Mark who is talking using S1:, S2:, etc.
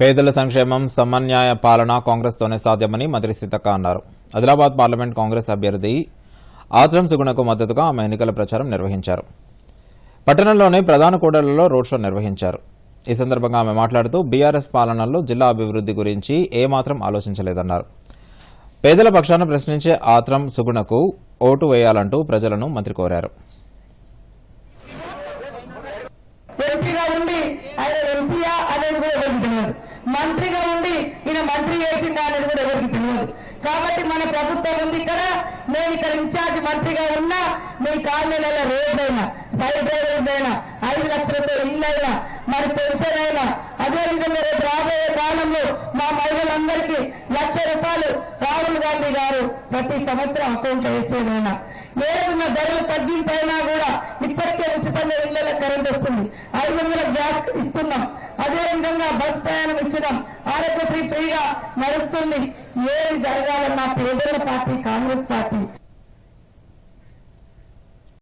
S1: పేదల సంక్షేమం సమన్యాయ పాలన కాంగ్రెస్తోనే సాధ్యమని మంత్రి సీతక్క అన్నారు. ఆదిలాబాద్ పార్లమెంట్ కాంగ్రెస్ అభ్యర్థి ఆత్రం సుగుణకు మద్దతుగా ఆమె ఎన్నికల ప్రచారం నిర్వహించారు. పట్టణంలోని ప్రధాన కూడళ్ళలో రోడ్ షో నిర్వహించారు. ఈ సందర్భంగా ఆమె మాట్లాడుతూ బీఆర్ఎస్ పాలనలో జిల్లా అభివృద్ధి గురించి ఏమాత్రం ఆలోచించలేదన్నారు. పేదల పక్షాన ప్రశ్నించే ఆత్రం సుగుణకు ఓటు వేయాలంటూ ప్రజలను మంత్రి కోరారు.
S2: ఎంపీగా ఉండి ఆయన ఎంపీయా అనేది కూడా మంత్రిగా ఉండి ఈయన మంత్రి చేసిందా అనేది కూడా ఎవరికి తెలియదు. కాబట్టి మన ప్రభుత్వం ఉంది ఇక్కడ. నేను ఇక్కడ ఇన్ఛార్జ్ మంత్రిగా ఉన్నా మీ కాలనీల రోడ్డైనా సైడ్ డ్రైవర్స్ అయినా ఐదు లక్షలతో ఇల్లు అయినా మరి పెన్షన్ అయినా అదేవిధంగా రేపు రాబోయే కాలంలో మా మహిళలందరికీ లక్ష రూపాయలు రాహుల్ గాంధీ గారు ప్రతి సంవత్సరం అకౌంట్ వేసేదైనా ఏదైనా ధరలు తగ్గింపైనా కూడా వందల ఇళ్ళ కరెంట్ వస్తుంది. ఐదు వందల గ్యాస్ ఇస్తున్నాం. అదే విధంగా బస్ ప్రయాణం ఇచ్చినాం. ఆరోగ్యశ్రీ ఫ్రీగా నడుస్తుంది ఏది జరగాలన్నా పేదల పార్టీ కాంగ్రెస్ పార్టీ